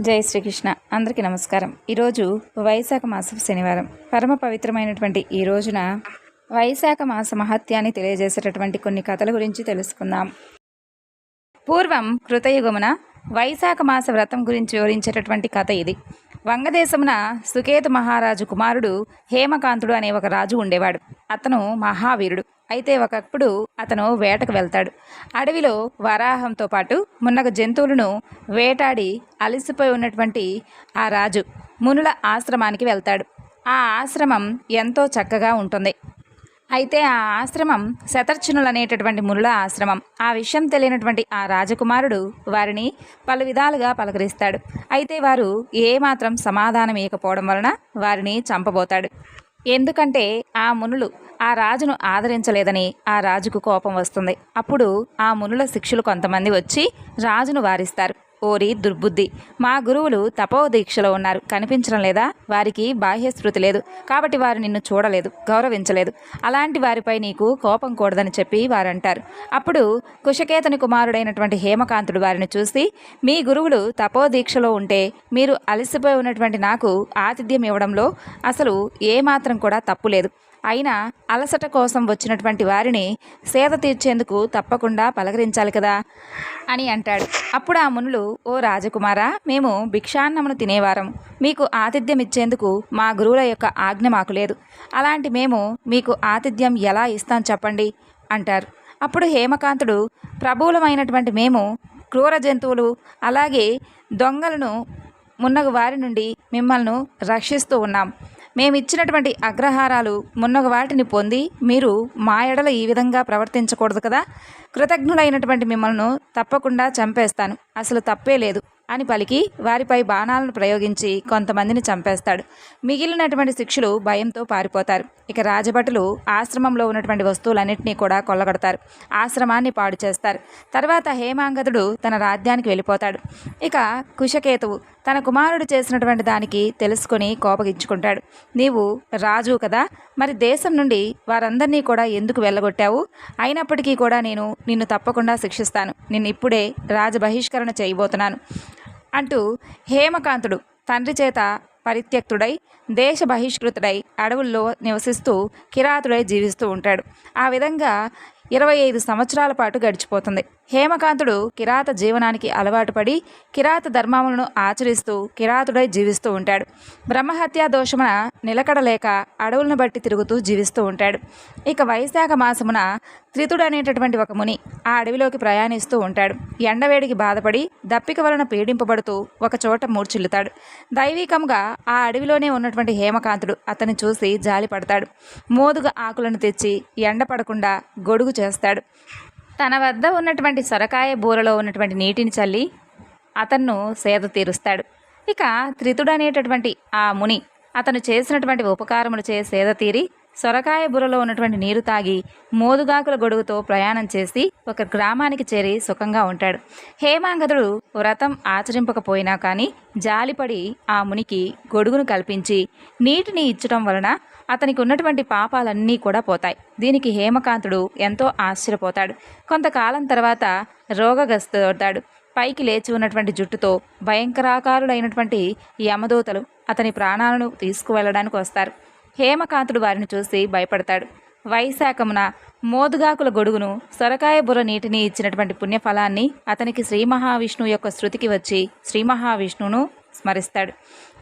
జై శ్రీకృష్ణ. అందరికీ నమస్కారం. ఈరోజు వైశాఖ మాసం శనివారం. పరమ పవిత్రమైనటువంటి ఈ రోజున వైశాఖ మాస మహత్యాన్ని తెలియజేసేటటువంటి కొన్ని కథల గురించి తెలుసుకుందాం. పూర్వం కృతయుగమున వైశాఖ మాస వ్రతం గురించి వివరించేటటువంటి కథ ఇది. వంగదేశమున సుకేతు మహారాజు కుమారుడు హేమకాంతుడు అనే ఒక రాజు ఉండేవాడు. అతను మహావీరుడు. అయితే ఒకప్పుడు అతను వేటకు వెళ్తాడు. అడవిలో వరాహంతో పాటు మున్నగ జంతువులను వేటాడి అలసిపోయి ఉన్నటువంటి ఆ రాజు మునుల ఆశ్రమానికి వెళ్తాడు. ఆ ఆశ్రమం ఎంతో చక్కగా ఉంటుంది. అయితే ఆ ఆశ్రమం శతర్చునులు అనేటటువంటి మునుల ఆశ్రమం. ఆ విషయం తెలియనటువంటి ఆ రాజకుమారుడు వారిని పలు విధాలుగా పలకరిస్తాడు. అయితే వారు ఏమాత్రం సమాధానం ఇవ్వకపోవడం వలన వారిని చంపబోతాడు. ఎందుకంటే ఆ మునులు ఆ రాజును ఆదరించలేదని ఆ రాజుకు కోపం వస్తుంది. అప్పుడు ఆ మునుల శిక్షులు కొంతమంది వచ్చి రాజును వారిస్తారు. ఓరి దుర్బుద్ధి. మా గురువులు తపోదీక్షలో ఉన్నారు. కనిపించడం లేదా? వారికి బాహ్య స్మృతి లేదు. కాబట్టి వారు నిన్ను చూడలేదు గౌరవించలేదు. అలాంటి వారిపై నీకు కోపం కూడదని చెప్పి వారంటారు. అప్పుడు కుశకేతని కుమారుడైనటువంటి హేమకాంతుడు వారిని చూసి మీ గురువులు తపోదీక్షలో ఉంటే మీరు అలసిపోయి ఉన్నటువంటి నాకు ఆతిథ్యం ఇవ్వడంలో అసలు ఏమాత్రం కూడా తప్పు లేదు. అయినా అలసట కోసం వచ్చినటువంటి వారిని సేద తీర్చేందుకు తప్పకుండా పలకరించాలి కదా అని అంటాడు. అప్పుడు ఆ మునులు ఓ రాజకుమారా మేము భిక్షాన్నమును తినేవారం. మీకు ఆతిథ్యం ఇచ్చేందుకు మా గురువుల యొక్క ఆజ్ఞ మాకు లేదు. అలాంటి మేము మీకు ఆతిథ్యం ఎలా ఇస్తాం చెప్పండి అంటారు. అప్పుడు హేమకాంతుడు ప్రభువులమైనటువంటి మేము క్రూర జంతువులు అలాగే దొంగలను మున్నగు వారి నుండి మిమ్మల్ని రక్షిస్తూ ఉన్నాం. మేమిచ్చినటువంటి అగ్రహారాలు మున్నగ వాటిని పొంది మీరు మా ఎడల ఈ విధంగా ప్రవర్తించకూడదు కదా. కృతజ్ఞులైనటువంటి మిమ్మల్ని తప్పకుండా చంపేస్తాను. అసలు తప్పే లేదు. అని పలికి వారిపై బాణాలను ప్రయోగించి కొంతమందిని చంపేస్తాడు. మిగిలినటువంటి శిక్షులు భయంతో పారిపోతారు. ఇక రాజభటులు ఆశ్రమంలో ఉన్నటువంటి వస్తువులన్నింటినీ కూడా కొల్లగొడతారు. ఆశ్రమాన్ని పాడు చేస్తారు. తర్వాత హేమాంగదుడు తన రాజ్యానికి వెళ్ళిపోతాడు. ఇక కుశకేతువు తన కుమారుడు చేసినటువంటి దానికి తెలుసుకొని కోపగించుకుంటాడు. నీవు రాజు కదా మరి దేశం నుండి వారందరినీ కూడా ఎందుకు వెళ్ళగొట్టావు? అయినప్పటికీ కూడా నేను నిన్ను తప్పకుండా శిక్షిస్తాను. నిన్ను ఇప్పుడే రాజ బహిష్కరణ చేయబోతున్నాను. అంటూ హేమకాంతుడు తండ్రి చేత పరిత్యక్తుడై దేశ బహిష్కృతుడై అడవుల్లో నివసిస్తూ కిరాతుడై జీవిస్తూ ఉంటాడు. ఆ విధంగా ఇరవై ఐదు సంవత్సరాల పాటు గడిచిపోతుంది. హేమకాంతుడు కిరాత జీవనానికి అలవాటు పడి కిరాత ధర్మములను ఆచరిస్తూ కిరాతుడై జీవిస్తూ ఉంటాడు. బ్రహ్మహత్యా దోషమున నిలకడలేక అడవులను బట్టి తిరుగుతూ జీవిస్తూ ఉంటాడు. ఇక వైశాఖ మాసమున త్రితుడు అనేటటువంటి ఒక ముని ఆ అడవిలోకి ప్రయాణిస్తూ ఉంటాడు. ఎండవేడికి బాధపడి దప్పిక వలన పీడింపబడుతూ ఒక చోట మూర్చిల్లుతాడు దైవికంగా ఆ అడవిలోనే ఉన్నటువంటి హేమకాంతుడు అతన్ని చూసి జాలిపడతాడు మోదుగా మోదుగ ఆకులను తెచ్చి ఎండ పడకుండా గొడుగు చేస్తాడు. తన వద్ద ఉన్నటువంటి సొరకాయ బూరలో ఉన్నటువంటి నీటిని చల్లి అతన్ను సేద తీరుస్తాడు. ఇక త్రితుడు అనేటటువంటి ఆ ముని అతను చేసినటువంటి ఉపకారములు చే సేద తీరి సొరకాయ బుర్రలో ఉన్నటువంటి నీరు తాగి మోదుగాకుల గొడుగుతో ప్రయాణం చేసి ఒక గ్రామానికి చేరి సుఖంగా ఉంటాడు. హేమాంగదుడు వ్రతం ఆచరింపకపోయినా కానీ జాలిపడి ఆ మునికి గొడుగును కల్పించి నీటిని ఇచ్చటం వలన అతనికి ఉన్నటువంటి పాపాలన్నీ కూడా పోతాయి. దీనికి హేమకాంతుడు ఎంతో ఆశ్చర్యపోతాడు. కొంతకాలం తర్వాత రోగగ్రస్తుడవుతాడు పైకి లేచి ఉన్నటువంటి జుట్టుతో భయంకరాకారుడైనటువంటి యమదూతలు అతని ప్రాణాలను తీసుకువెళ్ళడానికి వస్తారు. హేమకాంతుడు వారిని చూసి భయపడతాడు. వైశాఖమున మోదుగాకుల గొడుగును సొరకాయ బుర్ర నీటిని ఇచ్చినటువంటి పుణ్యఫలాన్ని అతనికి శ్రీ మహావిష్ణువు యొక్క శృతికి వచ్చి శ్రీ మహావిష్ణువును స్మరిస్తాడు.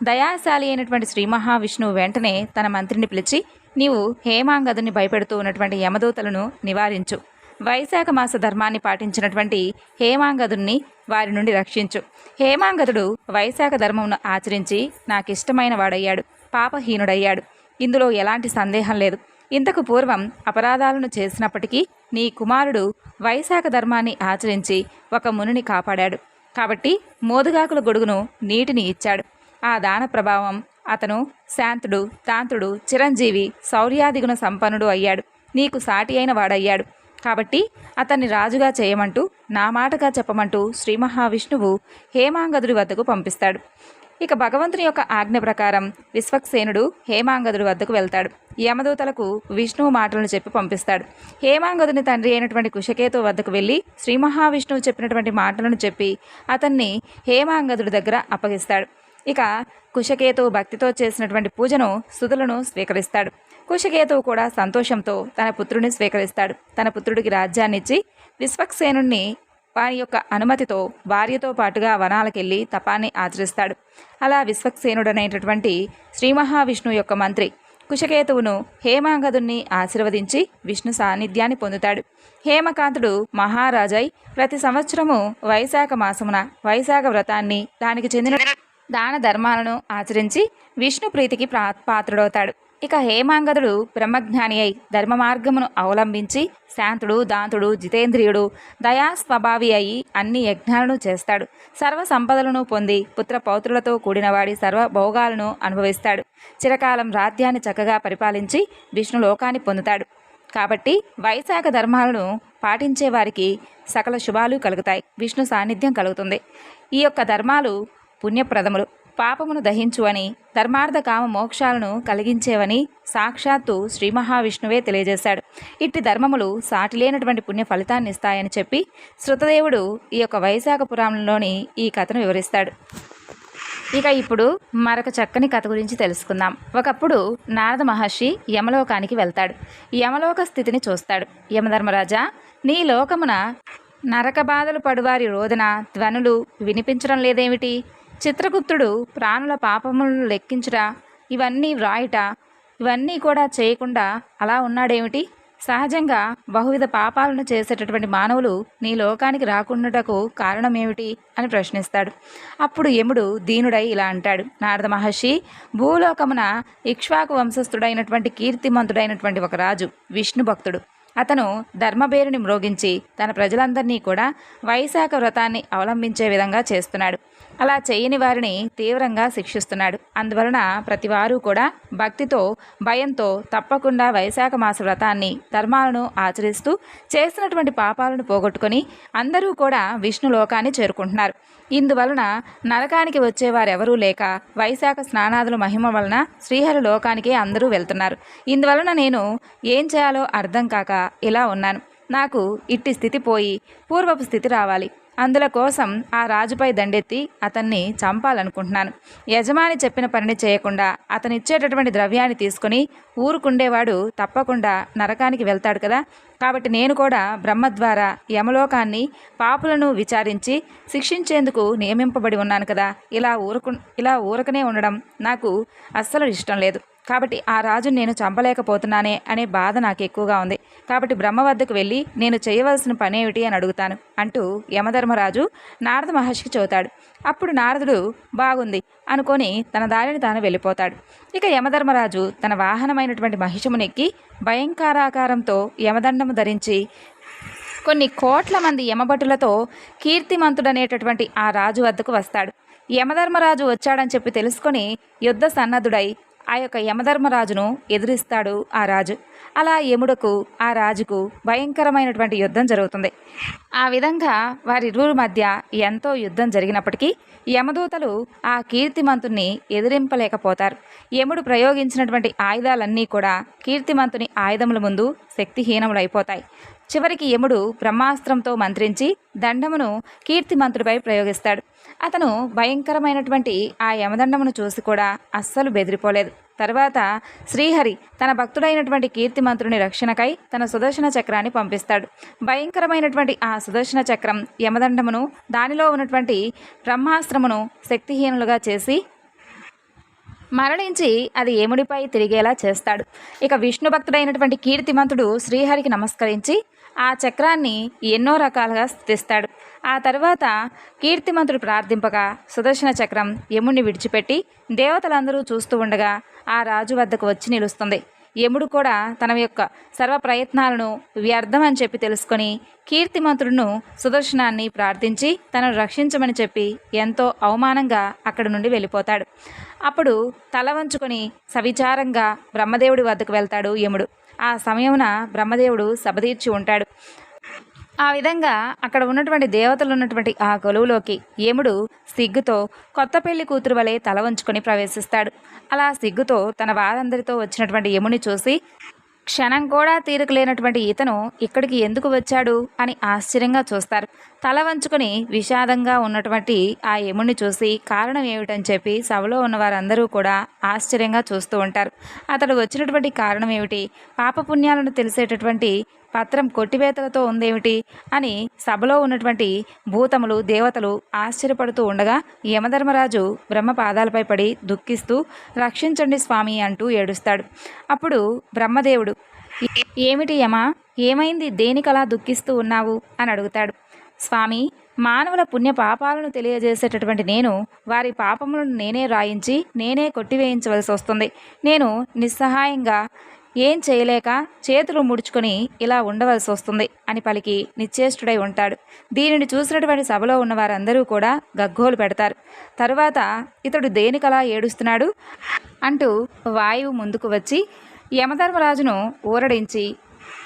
దయాశాలి అయినటువంటి శ్రీ మహావిష్ణువు వెంటనే తన మంత్రిని పిలిచి నీవు హేమాంగదుని భయపెడుతూ ఉన్నటువంటి యమదూతలను నివారించు. వైశాఖ మాస ధర్మాన్ని పాటించినటువంటి హేమాంగదుని వారి నుండి రక్షించు. హేమాంగదుడు వైశాఖ ధర్మమును ఆచరించి నాకిష్టమైన వాడయ్యాడు. పాపహీనుడయ్యాడు. ఇందులో ఎలాంటి సందేహం లేదు. ఇంతకు పూర్వం అపరాధాలను చేసినప్పటికీ నీ కుమారుడు వైశాఖ ధర్మాన్ని ఆచరించి ఒక మునిని కాపాడాడు. కాబట్టి మోదుగాకుల గొడుగును నీటిని ఇచ్చాడు. ఆ దాన ప్రభావం అతను శాంతుడు తాంత్రుడు చిరంజీవి శౌర్యాదిగుణ సంపన్నుడు అయ్యాడు. నీకు సాటి అయిన వాడయ్యాడు. కాబట్టి అతన్ని రాజుగా చేయమంటూ నా మాటగా చెప్పమంటూ శ్రీ మహావిష్ణువు హేమాంగదుడి వద్దకు పంపిస్తాడు. ఇక భగవంతుని యొక్క ఆజ్ఞ ప్రకారం విశ్వక్సేనుడు హేమాంగదుడి వద్దకు వెళ్తాడు. యమదూతలకు విష్ణువు మాటలను చెప్పి పంపిస్తాడు. హేమాంగదుని తండ్రి అయినటువంటి కుశకేతు వద్దకు వెళ్ళి శ్రీ మహావిష్ణువు చెప్పినటువంటి మాటలను చెప్పి అతన్ని హేమాంగదుడి దగ్గర అప్పగిస్తాడు. ఇక కుషకేతు భక్తితో చేసినటువంటి పూజను స్థుతులను స్వీకరిస్తాడు. కుశకేతువు కూడా సంతోషంతో తన పుత్రుని స్వీకరిస్తాడు. తన పుత్రుడికి రాజ్యాన్నిచ్చి విశ్వక్సేనుణ్ణి వారి యొక్క అనుమతితో భార్యతో పాటుగా వనాలకెళ్ళి తపాన్ని ఆచరిస్తాడు. అలా విశ్వక్సేనుడనేటటువంటి శ్రీ మహావిష్ణువు యొక్క మంత్రి కుశకేతువును హేమాంగదుణ్ణి ఆశీర్వదించి విష్ణు సాన్నిధ్యాన్ని పొందుతాడు. హేమకాంతుడు మహారాజై ప్రతి సంవత్సరము వైశాఖ మాసమున వైశాఖ వ్రతాన్ని దానికి చెందిన దాన ధర్మాలను ఆచరించి విష్ణు ప్రీతికి ప్రా పాత్రుడవుతాడు. ఇక హేమాంగదుడు బ్రహ్మజ్ఞాని అయి ధర్మ మార్గమును అవలంబించి శాంతుడు దాంతుడు జితేంద్రియుడు దయా స్వభావి అయి అన్ని యజ్ఞాలను చేస్తాడు. సర్వ సంపదలను పొంది పుత్ర పౌత్రులతో కూడినవాడి సర్వ భోగాలను అనుభవిస్తాడు. చిరకాలం రాజ్యాన్ని చక్కగా పరిపాలించి విష్ణు లోకాన్ని పొందుతాడు. కాబట్టి వైశాఖ ధర్మాలను పాటించే వారికి సకల శుభాలు కలుగుతాయి. విష్ణు సాన్నిధ్యం కలుగుతుంది. ఈ యొక్క ధర్మాలు పుణ్యప్రదములు. పాపమును దహించు అని ధర్మార్థ కామ మోక్షాలను కలిగించేవని సాక్షాత్తు శ్రీ మహావిష్ణువే తెలియజేశాడు. ఇట్టి ధర్మములు సాటిలేనటువంటి పుణ్య ఫలితాన్ని ఇస్తాయని చెప్పి శృతదేవుడు ఈ యొక్క వైశాఖ పురాణంలోని ఈ కథను వివరిస్తాడు. ఇక ఇప్పుడు మరొక చక్కని కథ గురించి తెలుసుకుందాం. ఒకప్పుడు నారద మహర్షి యమలోకానికి వెళ్తాడు. యమలోక స్థితిని చూస్తాడు. యమధర్మరాజా నీ లోకమున నరక బాధలు పడువారి రోదన ధ్వనులు వినిపించడం లేదేమిటి? చిత్రగుప్తుడు ప్రాణుల పాపములను లెక్కించుట ఇవన్నీ వ్రాయుట ఇవన్నీ కూడా చేయకుండా అలా ఉన్నాడేమిటి? సహజంగా బహువిధ పాపాలను చేసేటటువంటి మానవులు నీ లోకానికి రాకుండాటకు కారణమేమిటి? అని ప్రశ్నిస్తాడు. అప్పుడు యముడు దీనుడై ఇలా అంటాడు. నారద మహర్షి భూలోకమున ఇక్ష్వాకు వంశస్థుడైనటువంటి కీర్తిమంతుడైనటువంటి ఒక రాజు విష్ణు భక్తుడు. అతను ధర్మబేరుని మ్రోగించి తన ప్రజలందరినీ కూడా వైశాఖ వ్రతాన్ని అవలంబించే విధంగా చేస్తున్నాడు. అలా చేయని వారిని తీవ్రంగా శిక్షిస్తున్నాడు. అందువలన ప్రతివారు కూడా భక్తితో భయంతో తప్పకుండా వైశాఖ మాస వ్రతాన్ని ధర్మాలను ఆచరిస్తూ చేసినటువంటి పాపాలను పోగొట్టుకొని అందరూ కూడా విష్ణు లోకాన్ని చేరుకుంటున్నారు. ఇందువలన నరకానికి వచ్చేవారెవరూ లేక వైశాఖ స్నానాదుల మహిమ వలన శ్రీహరి లోకానికి అందరూ వెళ్తున్నారు. ఇందువలన నేను ఏం చేయాలో అర్థం కాక ఇలా ఉన్నాను. నాకు ఇట్టి స్థితి పోయి పూర్వపు స్థితి రావాలి. అందుల కోసం ఆ రాజుపై దండెత్తి అతన్ని చంపాలనుకుంటున్నాను. యజమాని చెప్పిన పనిని చేయకుండా అతనిచ్చేటటువంటి ద్రవ్యాన్ని తీసుకొని ఊరుకుండేవాడు తప్పకుండా నరకానికి వెళ్తాడు కదా. కాబట్టి నేను కూడా బ్రహ్మ ద్వారా యమలోకాన్ని పాపులను విచారించి శిక్షించేందుకు నియమింపబడి ఉన్నాను కదా. ఇలా ఊరుకు ఇలా ఊరకనే ఉండడం నాకు అస్సలు ఇష్టం లేదు. కాబట్టి ఆ రాజును నేను చంపలేకపోతున్నానే అనే బాధ నాకు ఎక్కువగా ఉంది. కాబట్టి బ్రహ్మ వద్దకు వెళ్ళి నేను చేయవలసిన పని ఏమిటి అని అడుగుతాను అంటూ యమధర్మరాజు నారద మహర్షికి చెబుతాడు. అప్పుడు నారదుడు బాగుంది అనుకొని తన దారిని తాను వెళ్ళిపోతాడు. ఇక యమధర్మరాజు తన వాహనమైనటువంటి మహిషమునెక్కి భయంకరాకారంతో యమదండము ధరించి కొన్ని కోట్ల మంది యమభటులతో కీర్తిమంతుడనేటటువంటి ఆ రాజు వద్దకు వస్తాడు. యమధర్మరాజు వచ్చాడని చెప్పి తెలుసుకొని యుద్ధ సన్నద్ధుడై ఆ యొక్క యమధర్మరాజును ఎదిరిస్తాడు ఆ రాజు. అలా యముడకు ఆ రాజుకు భయంకరమైనటువంటి యుద్ధం జరుగుతుంది. ఆ విధంగా వారిరువురు మధ్య ఎంతో యుద్ధం జరిగినప్పటికీ యమదూతలు ఆ కీర్తిమంతుని ఎదిరింపలేకపోతారు. యముడు ప్రయోగించినటువంటి ఆయుధాలన్నీ కూడా కీర్తిమంతుని ఆయుధముల ముందు శక్తిహీనములైపోతాయి. చివరికి యముడు బ్రహ్మాస్త్రంతో మంత్రించి దండమును కీర్తిమంతుడిపై ప్రయోగిస్తాడు. అతను భయంకరమైనటువంటి ఆ యమదండమును చూసి కూడా అస్సలు బెదిరిపోలేదు. తర్వాత శ్రీహరి తన భక్తుడైనటువంటి కీర్తిమంతుని రక్షణకై తన సుదర్శన చక్రాన్ని పంపిస్తాడు. భయంకరమైనటువంటి ఆ సుదర్శన చక్రం యమదండమును దానిలో ఉన్నటువంటి బ్రహ్మాస్త్రమును శక్తిహీనులుగా చేసి మరణించి అది ఏముడిపై తిరిగేలా చేస్తాడు. ఇక విష్ణు భక్తుడైనటువంటి కీర్తిమంతుడు శ్రీహరికి నమస్కరించి ఆ చక్రాన్ని ఎన్నో రకాలుగా స్థిస్తాడు ఆ తర్వాత కీర్తిమంతుడు ప్రార్థింపగా సుదర్శన చక్రం యముడిని విడిచిపెట్టి దేవతలందరూ చూస్తూ ఉండగా ఆ రాజు వద్దకు వచ్చి నిలుస్తుంది. యముడు కూడా తన యొక్క సర్వ ప్రయత్నాలను వ్యర్థం అని చెప్పి తెలుసుకొని కీర్తిమంతుడును సుదర్శనాన్ని ప్రార్థించి తనను రక్షించమని చెప్పి ఎంతో అవమానంగా అక్కడి నుండి వెళ్ళిపోతాడు. అప్పుడు తల వంచుకొని సవిచారంగా బ్రహ్మదేవుడి వద్దకు వెళ్తాడు యముడు. ఆ సమయమున బ్రహ్మదేవుడు సభదీర్చి ఉంటాడు. ఆ విధంగా అక్కడ ఉన్నటువంటి దేవతలు ఉన్నటువంటి ఆ కొలువులోకి యముడు సిగ్గుతో కొత్త పెళ్ళి కూతురు వలె తల వంచుకొని ప్రవేశిస్తాడు. అలా సిగ్గుతో తన వారందరితో వచ్చినటువంటి యముని చూసి క్షణం కూడా తీరిక లేనటువంటి ఇతను ఇక్కడికి ఎందుకు వచ్చాడు అని ఆశ్చర్యంగా చూస్తారు. తల వంచుకొని విషాదంగా ఉన్నటువంటి ఆ యముణ్ణి చూసి కారణం ఏమిటని చెప్పి సభలో ఉన్న వారందరూ కూడా ఆశ్చర్యంగా చూస్తూ ఉంటారు. అతడు వచ్చినటువంటి కారణం ఏమిటి? పాపపుణ్యాలను తెలిసేటటువంటి పత్రం కొట్టివేతలతో ఉందేమిటి అని సభలో ఉన్నటువంటి భూతములు దేవతలు ఆశ్చర్యపడుతూ ఉండగా యమధర్మరాజు బ్రహ్మ పాదాలపై పడి దుఃఖిస్తూ రక్షించండి స్వామి అంటూ ఏడుస్తాడు. అప్పుడు బ్రహ్మదేవుడు ఏమిటి యమ ఏమైంది? దేనికలా దుఃఖిస్తూ ఉన్నావు? అని అడుగుతాడు. స్వామి మానవుల పుణ్య పాపాలను తెలియజేసేటటువంటి నేను వారి పాపములను నేనే రాయించి నేనే కొట్టివేయించవలసి వస్తుంది. నేను నిస్సహాయంగా ఏం చేయలేక చేతులు ముడుచుకొని ఇలా ఉండవలసి వస్తుంది అని పలికి నిశ్చేష్టుడై ఉంటాడు. దీనిని చూసినటువంటి సభలో ఉన్న వారందరూ కూడా గగ్గోలు పెడతారు. తరువాత ఇతడు దేనికలా ఏడుస్తున్నాడు? అంటూ వాయువు ముందుకు వచ్చి యమధర్మరాజును ఊరడించి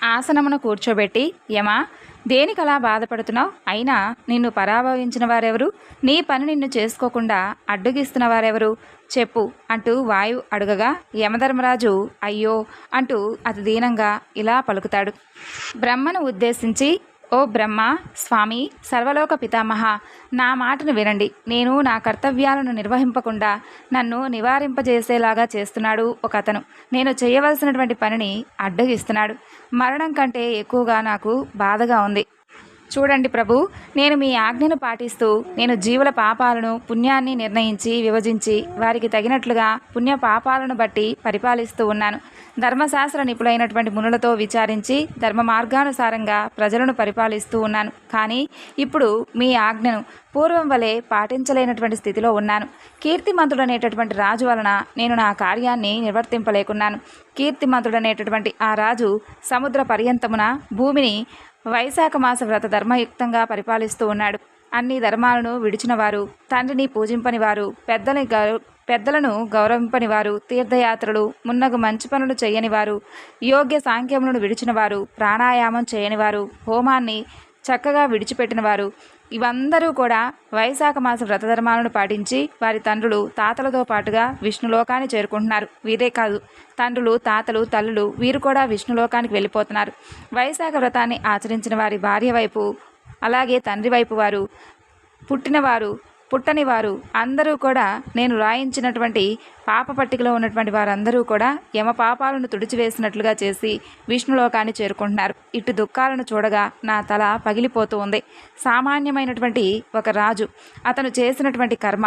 ఆసనమును కూర్చోబెట్టి యమ దేనికలా బాధపడుతున్నావు? అయినా నిన్ను పరాభవించిన వారెవరు? నీ పని నిన్ను చేసుకోకుండా అడ్డుగిస్తున్న వారెవరు? చెప్పు అంటూ వాయు అడుగగా యమధర్మరాజు అయ్యో అంటూ అతి దీనంగా ఇలా పలుకుతాడు. బ్రహ్మను ఉద్దేశించి ఓ బ్రహ్మ స్వామి సర్వలోక పితామహ నా మాటను వినండి. నేను నా కర్తవ్యాలను నిర్వహింపకుండా నన్ను నివారింపజేసేలాగా చేస్తున్నాడు ఒక అతను నేను చేయవలసినటువంటి పనిని అడ్డగిస్తున్నాడు. మరణం కంటే ఎక్కువగా నాకు బాధగా ఉంది. చూడండి ప్రభు నేను మీ ఆజ్ఞను పాటిస్తూ నేను జీవుల పాపాలను పుణ్యాన్ని నిర్ణయించి విభజించి వారికి తగినట్లుగా పుణ్య పాపాలను బట్టి పరిపాలిస్తూ ఉన్నాను. ధర్మశాస్త్ర నిపుణులైనటువంటి మునులతో విచారించి ధర్మ మార్గానుసారంగా ప్రజలను పరిపాలిస్తూ ఉన్నాను. కానీ ఇప్పుడు మీ ఆజ్ఞను పూర్వం వలె పాటించలేనటువంటి స్థితిలో ఉన్నాను. కీర్తిమంతుడనేటటువంటి రాజు వలన నేను నా కార్యాన్ని నిర్వర్తింపలేకున్నాను. కీర్తిమంతుడనేటటువంటి ఆ రాజు సముద్ర పర్యంతమున భూమిని వైశాఖ మాస వ్రత ధర్మయుక్తంగా పరిపాలిస్తూ ఉన్నాడు. అన్ని ధర్మాలను విడిచినవారు తండ్రిని పూజింపని వారు పెద్దని గౌ పెద్దలను గౌరవింపని వారు తీర్థయాత్రలు మున్నగు మంచి పనులు చేయని వారు యోగ్య సాంఖ్యములను విడిచినవారు ప్రాణాయామం చేయని వారు హోమాన్ని చక్కగా విడిచిపెట్టినవారు ఇవందరూ కూడా వైశాఖ మాస వ్రతధర్మాలను పాటించి వారి తండ్రులు తాతలతో పాటుగా విష్ణులోకాన్ని చేరుకుంటున్నారు. వీరే కాదు తండ్రులు తాతలు తల్లులు వీరు కూడా విష్ణులోకానికి వెళ్ళిపోతున్నారు. వైశాఖ వ్రతాన్ని ఆచరించిన వారి భార్య వైపు అలాగే తండ్రి వైపు వారు పుట్టినవారు పుట్టని వారు అందరూ కూడా నేను రాయించినటువంటి పాప పట్టికలో ఉన్నటువంటి వారందరూ కూడా యమ పాపాలను తుడిచివేసినట్లుగా చేసి విష్ణులోకాన్ని చేరుకుంటున్నారు. ఇటు దుఃఖాలను చూడగా నా తల పగిలిపోతూ ఉంది. సామాన్యమైనటువంటి ఒక రాజు అతను చేసినటువంటి కర్మ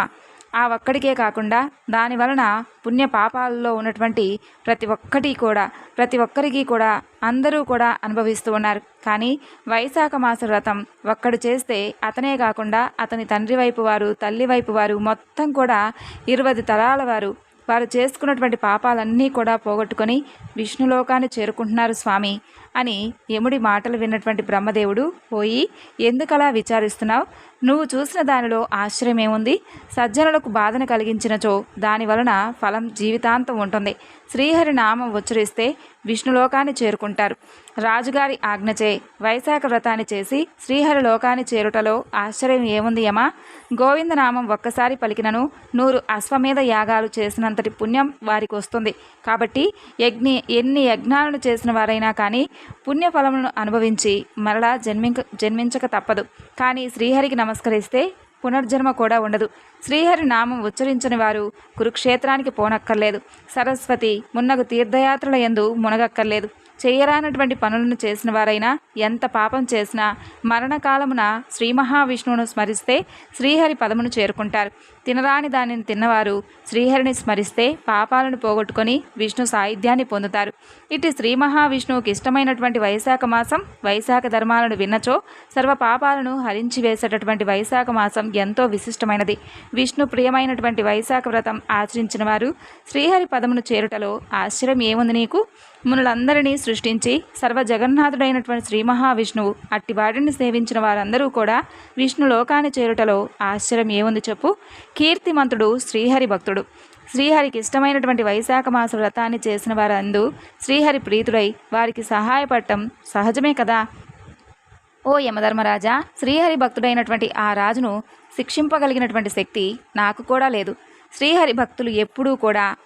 ఆ ఒక్కడికే కాకుండా దాని వలన పుణ్య పాపాలలో ఉన్నటువంటి ప్రతి ఒక్కటి కూడా ప్రతి ఒక్కరికి కూడా అందరూ కూడా అనుభవిస్తూ ఉన్నారు. కానీ వైశాఖ మాస వ్రతం ఒక్కడు చేస్తే అతనే కాకుండా అతని తండ్రి వైపు వారు తల్లి వైపు వారు మొత్తం కూడా ఇరవై తరాల వారు వారు చేసుకున్నటువంటి పాపాలన్నీ కూడా పోగొట్టుకొని విష్ణులోకాన్ని చేరుకుంటున్నారు స్వామి అని యముడి మాటలు విన్నటువంటి బ్రహ్మదేవుడు పోయి ఎందుకలా విచారిస్తున్నావు? నువ్వు చూసిన దానిలో ఆశ్చర్యమేముంది? సజ్జనులకు బాధను కలిగించినచో దాని వలన ఫలం జీవితాంతం ఉంటుంది. శ్రీహరి నామం ఉచ్చరిస్తే విష్ణులోకాన్ని చేరుకుంటారు. రాజుగారి ఆజ్ఞచే వైశాఖ వ్రతాన్ని చేసి శ్రీహరి లోకాన్ని చేరుటలో ఆశ్చర్యం ఏముంది యమా? గోవిందనామం ఒక్కసారి పలికినను నూరు అశ్వమేధ యాగాలు చేసినంతటి పుణ్యం వారికి వస్తుంది. కాబట్టి యజ్ఞి ఎన్ని యజ్ఞాలను చేసిన వారైనా కానీ పుణ్యఫలములను అనుభవించి మరలా జన్మింక జన్మించక తప్పదు. కానీ శ్రీహరికి నమస్కరిస్తే పునర్జన్మ కూడా ఉండదు. శ్రీహరి నామం ఉచ్చరించని వారు కురుక్షేత్రానికి పోనక్కర్లేదు. సరస్వతి మున్నగు తీర్థయాత్రల ఎందు మునగక్కర్లేదు. చేయరానటువంటి పనులను చేసిన వారైనా ఎంత పాపం చేసినా మరణకాలమున శ్రీ మహావిష్ణువును స్మరిస్తే శ్రీహరి పదమును చేరుకుంటారు. తినరాని దానిని తిన్నవారు శ్రీహరిని స్మరిస్తే పాపాలను పోగొట్టుకొని విష్ణు సాహిత్యాన్ని పొందుతారు. ఇటు శ్రీ మహావిష్ణువుకి ఇష్టమైనటువంటి వైశాఖ మాసం వైశాఖ ధర్మాలను విన్నచో సర్వ పాపాలను హరించి వేసేటటువంటి వైశాఖ మాసం ఎంతో విశిష్టమైనది. విష్ణు ప్రియమైనటువంటి వైశాఖ వ్రతం ఆచరించిన వారు శ్రీహరి పదమును చేరుటలో ఆశ్చర్యం ఏముంది నీకు? మునులందరినీ సృష్టించి సర్వ జగన్నాథుడైనటువంటి శ్రీ మహావిష్ణువు అట్టి వాటిని సేవించిన వారందరూ కూడా విష్ణు లోకాన్ని చేరుటలో ఆశ్చర్యం ఏముంది చెప్పు? కీర్తిమంతుడు శ్రీహరి భక్తుడు. శ్రీహరికి ఇష్టమైనటువంటి వైశాఖ మాస వ్రతాన్ని చేసిన వారందు శ్రీహరి ప్రీతుడై వారికి సహాయపడటం సహజమే కదా? ఓ యమధర్మరాజా శ్రీహరి భక్తుడైనటువంటి ఆ రాజును శిక్షింపగలిగినటువంటి శక్తి నాకు కూడా లేదు. శ్రీహరి భక్తులు ఎప్పుడూ కూడా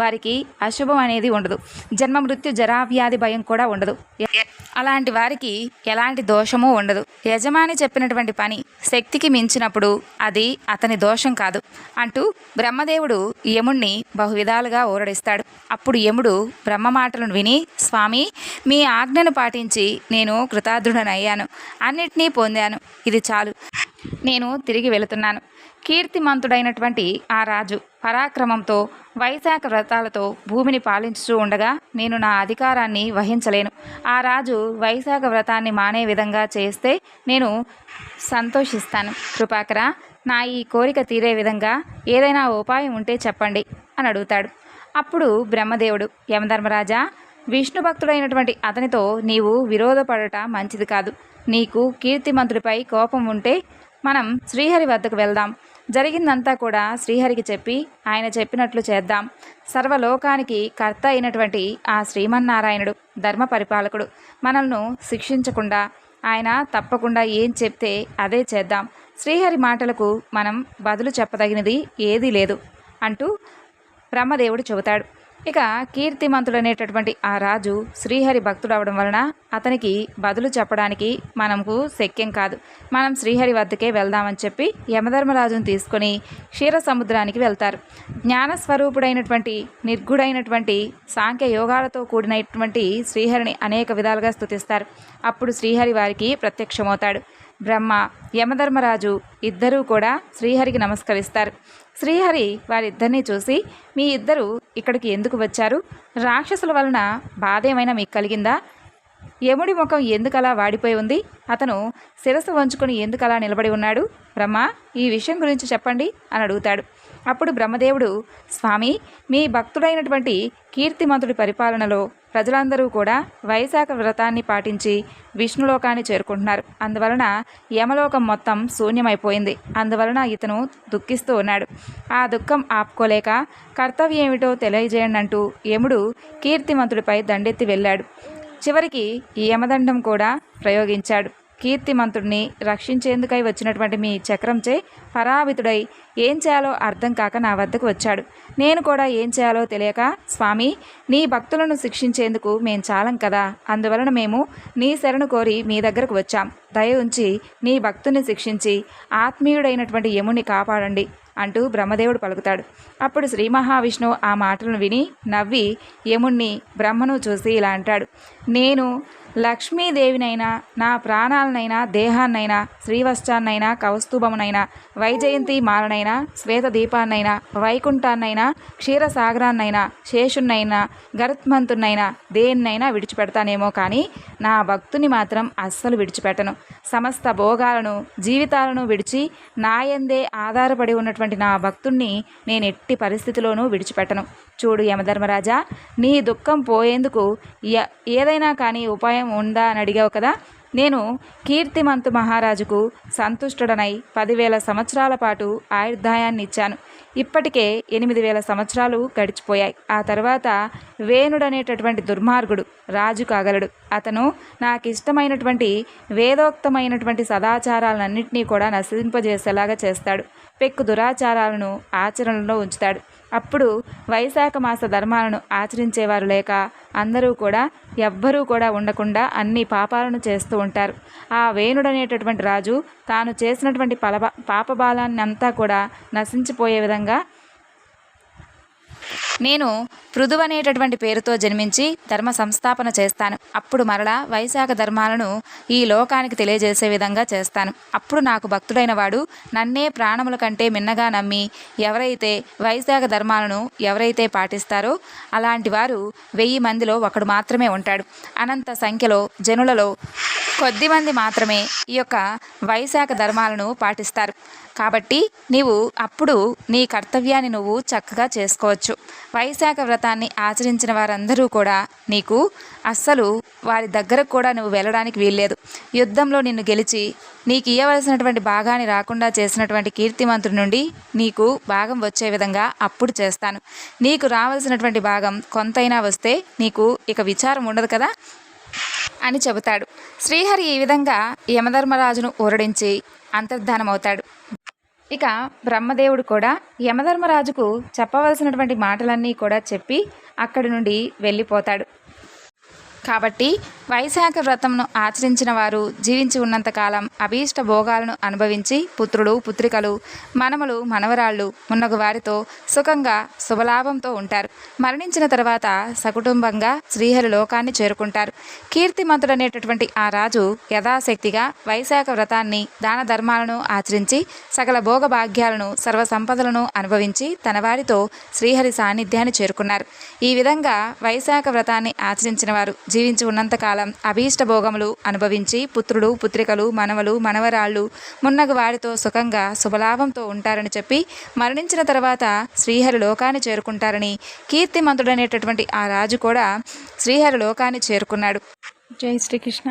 వారికి అశుభం అనేది ఉండదు. జన్మ మృత్యు జరావ్యాధి భయం కూడా ఉండదు. అలాంటి వారికి ఎలాంటి దోషము ఉండదు. యజమాని చెప్పినటువంటి పని శక్తికి మించినప్పుడు అది అతని దోషం కాదు. అంటూ బ్రహ్మదేవుడు యముణ్ణి బహువిధాలుగా ఊరడిస్తాడు. అప్పుడు యముడు బ్రహ్మ మాటలను విని స్వామి మీ ఆజ్ఞను పాటించి నేను కృతార్థుడనయ్యాను. అన్నిటినీ పొందాను. ఇది చాలు. నేను తిరిగి వెళుతున్నాను. కీర్తిమంతుడైనటువంటి ఆ రాజు పరాక్రమంతో వైశాఖ వ్రతాలతో భూమిని పాలించుతూ ఉండగా నేను నా అధికారాన్ని వహించలేను. ఆ రాజు వైశాఖ వ్రతాన్ని మానే విధంగా చేస్తే నేను సంతోషిస్తాను. కృపాకర నా ఈ కోరిక తీరే విధంగా ఏదైనా ఉపాయం ఉంటే చెప్పండి అని అడుగుతాడు. అప్పుడు బ్రహ్మదేవుడు యమధర్మరాజా విష్ణు భక్తుడైనటువంటి అతనితో నీవు విరోధపడట మంచిది కాదు. నీకు కీర్తిమంతుడిపై కోపం ఉంటే మనం శ్రీహరి వద్దకు వెళ్దాం. జరిగిందంతా కూడా శ్రీహరికి చెప్పి ఆయన చెప్పినట్లు చేద్దాం. సర్వలోకానికి కర్త అయినటువంటి ఆ శ్రీమన్నారాయణుడు ధర్మ పరిపాలకుడు. మనల్ని శిక్షించకుండా ఆయన తప్పకుండా ఏం చెప్తే అదే చేద్దాం. శ్రీహరి మాటలకు మనం బదులు చెప్పదగినది ఏదీ లేదు అంటూ బ్రహ్మదేవుడు చెబుతాడు. ఇక కీర్తిమంతుడనేటటువంటి ఆ రాజు శ్రీహరి భక్తుడు అవడం వలన అతనికి బదులు చెప్పడానికి మనకు శక్యం కాదు. మనం శ్రీహరి వద్దకే వెళ్దామని చెప్పి యమధర్మరాజును తీసుకొని క్షీర సముద్రానికి వెళ్తారు. జ్ఞానస్వరూపుడైనటువంటి నిర్గుడైనటువంటి సాంఖ్య యోగాలతో కూడినటువంటి శ్రీహరిని అనేక విధాలుగా స్తుతిస్తారు. అప్పుడు శ్రీహరి వారికి ప్రత్యక్షమవుతాడు. బ్రహ్మ యమధర్మరాజు ఇద్దరూ కూడా శ్రీహరికి నమస్కరిస్తారు. శ్రీహరి వారిద్దరినీ చూసి మీ ఇద్దరు ఇక్కడికి ఎందుకు వచ్చారు? రాక్షసుల వలన బాధ ఏమైనా మీకు కలిగిందా? యముడి ముఖం ఎందుకలా వాడిపోయి ఉంది? అతను శిరస్సు వంచుకొని ఎందుకలా నిలబడి ఉన్నాడు? బ్రహ్మ ఈ విషయం గురించి చెప్పండి అని అడుగుతాడు. అప్పుడు బ్రహ్మదేవుడు స్వామి మీ భక్తుడైనటువంటి కీర్తిమంతుడి పరిపాలనలో ప్రజలందరూ కూడా వైశాఖ వ్రతాన్ని పాటించి విష్ణులోకాన్ని చేరుకుంటున్నారు. అందువలన యమలోకం మొత్తం శూన్యమైపోయింది. అందువలన ఇతను దుఃఖిస్తూ ఉన్నాడు. ఆ దుఃఖం ఆపుకోలేక కర్తవ్యం ఏమిటో తెలియజేయండి అంటూ యముడు కీర్తిమంతుడిపై దండెత్తి వెళ్ళాడు. చివరికి ఈ యమదండం కూడా ప్రయోగించాడు. కీర్తిమంతుడిని రక్షించేందుకై వచ్చినటువంటి మీ చక్రంచే పరావితుడై ఏం చేయాలో అర్థం కాక నా వద్దకు వచ్చాడు. నేను కూడా ఏం చేయాలో తెలియక స్వామి నీ భక్తులను శిక్షించేందుకు మేం చాలం కదా. అందువలన మేము నీ శరణు కోరి మీ దగ్గరకు వచ్చాం. దయ ఉంచి నీ భక్తుని శిక్షించి ఆత్మీయుడైనటువంటి యముని కాపాడండి అంటూ బ్రహ్మదేవుడు పలుకుతాడు. అప్పుడు శ్రీ మహావిష్ణువు ఆ మాటలను విని నవ్వి యముణ్ణి బ్రహ్మను చూసి ఇలా అంటాడు. నేను లక్ష్మీదేవినైనా నా ప్రాణాలనైనా దేహాన్నైనా శ్రీవత్సాన్నైనా కౌస్తుభమునైనా వైజయంతి మాలనైనా శ్వేత దీపాన్నైనా వైకుంఠాన్నైనా క్షీరసాగరాన్నైనా శేషున్నైనా గరుత్మంతున్నైనా దేన్నైనా విడిచిపెడతానేమో కానీ నా భక్తుని మాత్రం అస్సలు విడిచిపెట్టను. సమస్త భోగాలను జీవితాలను విడిచి నాయందే ఆధారపడి ఉన్నటువంటి నా భక్తుణ్ణి నేను ఎట్టి పరిస్థితిలోనూ విడిచిపెట్టను. చూడు యమధర్మరాజా నీ దుఃఖం పోయేందుకు ఏదైనా కానీ ఉపాయం ఉందా అని అడిగావు కదా? నేను కీర్తిమంతు మహారాజుకు సంతుష్టుడనై పదివేల సంవత్సరాల పాటు ఆయుర్దాయాన్ని ఇచ్చాను ఇప్పటికే ఎనిమిది వేల సంవత్సరాలు గడిచిపోయాయి. ఆ తర్వాత వేణుడనేటటువంటి దుర్మార్గుడు రాజు కాగలడు. అతను నాకు ఇష్టమైనటువంటి వేదోక్తమైనటువంటి సదాచారాలన్నింటినీ కూడా నశింపజేసేలాగా చేస్తాడు. పెక్కు దురాచారాలను ఆచరణలో ఉంచుతాడు. అప్పుడు వైశాఖ మాస ధర్మాలను ఆచరించేవారు లేక అందరూ కూడా ఎవ్వరూ కూడా ఉండకుండా అన్ని పాపాలను చేస్తూ ఉంటారు. ఆ వేణుడనేటటువంటి రాజు తాను చేసినటువంటి పలబ పాపబాలాన్ని అంతా కూడా నశించిపోయే విధంగా నేను పృథువు అనేటటువంటి పేరుతో జన్మించి ధర్మ సంస్థాపన చేస్తాను. అప్పుడు మరలా వైశాఖ ధర్మాలను ఈ లోకానికి తెలియజేసే విధంగా చేస్తాను. అప్పుడు నాకు భక్తుడైన వాడు నన్నే ప్రాణముల కంటే మిన్నగా నమ్మి ఎవరైతే వైశాఖ ధర్మాలను ఎవరైతే పాటిస్తారో అలాంటి వారు వెయ్యి మందిలో ఒకడు మాత్రమే ఉంటాడు. అనంత సంఖ్యలో జనులలో కొద్దిమంది మాత్రమే ఈ యొక్క వైశాఖ ధర్మాలను పాటిస్తారు. కాబట్టి నీవు అప్పుడు నీ కర్తవ్యాన్ని నువ్వు చక్కగా చేసుకోవచ్చు. వైశాఖ వ్రతాన్ని ఆచరించిన వారందరూ కూడా నీకు అస్సలు వారి దగ్గరకు కూడా నువ్వు వెళ్ళడానికి వీల్లేదు. యుద్ధంలో నిన్ను గెలిచి నీకు ఇవ్వవలసినటువంటి భాగాన్ని రాకుండా చేసినటువంటి కీర్తిమంతుడి నుండి నీకు భాగం వచ్చే విధంగా అప్పుడు చేస్తాను. నీకు రావాల్సినటువంటి భాగం కొంతైనా వస్తే నీకు ఇక విచారం ఉండదు కదా? అని చెబుతాడు. శ్రీహరి ఈ విధంగా యమధర్మరాజును ఊరడించి అంతర్ధానమవుతాడు. ఇక బ్రహ్మదేవుడు కూడా యమధర్మరాజుకు చెప్పవలసినటువంటి మాటలన్నీ కూడా చెప్పి అక్కడి నుండి వెళ్ళిపోతాడు. కాబట్టి వైశాఖ వ్రతంను ఆచరించిన వారు జీవించి ఉన్నంతకాలం అభీష్ట భోగాలను అనుభవించి పుత్రుడు పుత్రికలు మనమలు మనవరాళ్ళు మున్నగు వారితో సుఖంగా శుభలాభంతో ఉంటారు. మరణించిన తర్వాత సకుటుంబంగా శ్రీహరి లోకాన్ని చేరుకుంటారు. కీర్తిమంతుడనేటటువంటి ఆ రాజు యథాశక్తిగా వైశాఖ వ్రతాన్ని దాన ధర్మాలను ఆచరించి సకల భోగభాగ్యాలను భాగ్యాలను సర్వసంపదలను అనుభవించి తన వారితో శ్రీహరి సాన్నిధ్యాన్ని చేరుకున్నారు. ఈ విధంగా వైశాఖ వ్రతాన్ని ఆచరించిన వారు జీవించి ఉన్నంతకాలం అభీష్ట భోగములు అనుభవించి పుత్రుడు పుత్రికలు మనవలు మనవరాళ్ళు మున్నగు వారితో సుఖంగా శుభలాభంతో ఉంటారని చెప్పి మరణించిన తర్వాత శ్రీహరి లోకాన్ని చేరుకుంటారని కీర్తిమంతుడనేటటువంటి ఆ రాజు కూడా శ్రీహరి లోకాన్ని చేరుకున్నాడు. జై శ్రీకృష్ణ.